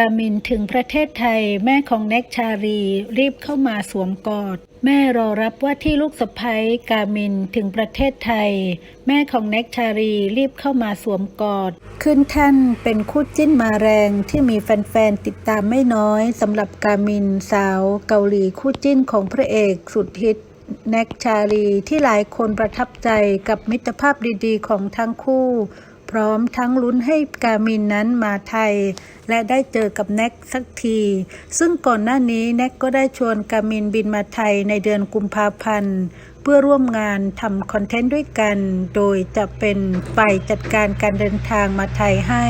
กามินถึงประเทศไทย แม่ของแน็กชารี รีบเข้ามาสวมกอด แม่รอรับว่าที่ลูกสะใภ้กามินถึงประเทศไทย แม่ของแน็กชารีรีบเข้ามาสวมกอด ขึ้นแท่นเป็นคู่จิ้นมาแรงที่มีแฟนๆติดตามไม่น้อยสำหรับกามินสาวเกาหลีคู่จิ้นของพระเอกสุดฮิตแน็กชาลีที่หลายคนประทับใจกับมิตรภาพดีๆ ของทั้งคู่ พร้อมทั้งลุ้นให้กามินนั้นมาไทย และได้เจอกับแน็กสักที ซึ่งก่อนหน้านี้แน็กก็ได้ชวนกามินบินมาไทยในเดือนกุมภาพันธ์เพื่อร่วมงานทำคอนเทนต์ด้วยกัน โดยจะเป็นฝ่ายจัดการการเดินทางมาไทยให้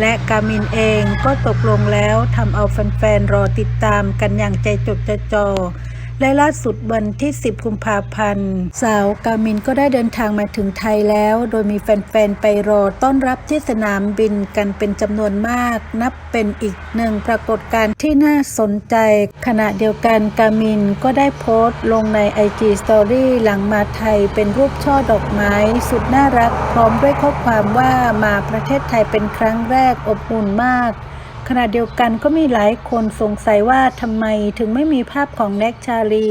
และกามินเองก็ตกลงแล้วทำเอาแฟนๆรอติดตามกันอย่างใจจดใจจ่อ และล่าสุดวันที่ 10 กุมภาพันธ์ สาวกามินก็ได้เดินทางมาถึงไทยแล้ว โดยมีแฟนๆ ไปรอต้อนรับที่สนามบินกันเป็นจำนวนมาก นับเป็นอีกหนึ่งปรากฏการณ์ที่น่าสนใจ ขณะเดียวกันกามินก็ได้โพสต์ลงใน IG Story หลังมาไทยเป็นรูปช่อดอกไม้ สุดน่ารัก พร้อมด้วยข้อความว่ามาประเทศไทยเป็นครั้งแรกอบอุ่นมาก ขณะเดียวกันก็มีหลายคนสงสัยว่าทำไมถึงไม่มีภาพของแน็กชาลี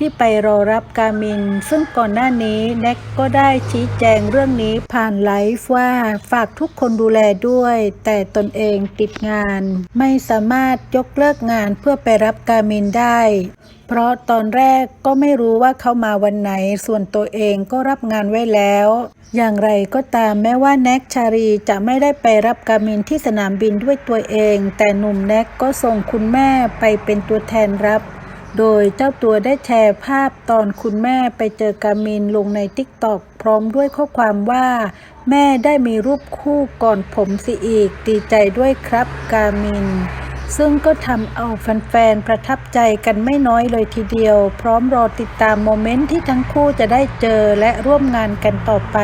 ที่ไปรอรับกามิน ซึ่งก่อนหน้านี้แน็กก็ได้ชี้แจงเรื่องนี้ผ่านไลฟ์ว่าฝากทุกคนดูแลด้วย แต่ตนเองติดงาน ไม่สามารถยกเลิกงานเพื่อไปรับกามินได้ เพราะตอนแรกก็ไม่รู้ว่าเขามาวันไหน ส่วนตัวเองก็รับงานไว้แล้ว อย่างไรก็ตามแม้ว่าแน็กชารีจะไม่ได้ไปรับกามินที่สนามบินด้วยตัวเอง แต่หนุ่มแน็กก็ส่งคุณแม่ไปเป็นตัวแทนรับ โดยเจ้าตัวได้แชร์ภาพตอนคุณแม่ไปเจอกามินลงในทิกตอกพร้อมด้วยข้อความว่า แม่ได้มีรูปคู่ก่อนผมสิอีกดีใจด้วยครับกามิน ซึ่งก็ทำเอาแฟนๆ ประทับใจกันไม่น้อยเลยทีเดียว พร้อมรอติดตามโมเมนต์ที่ทั้งคู่จะได้เจอและร่วมงานกันต่อไป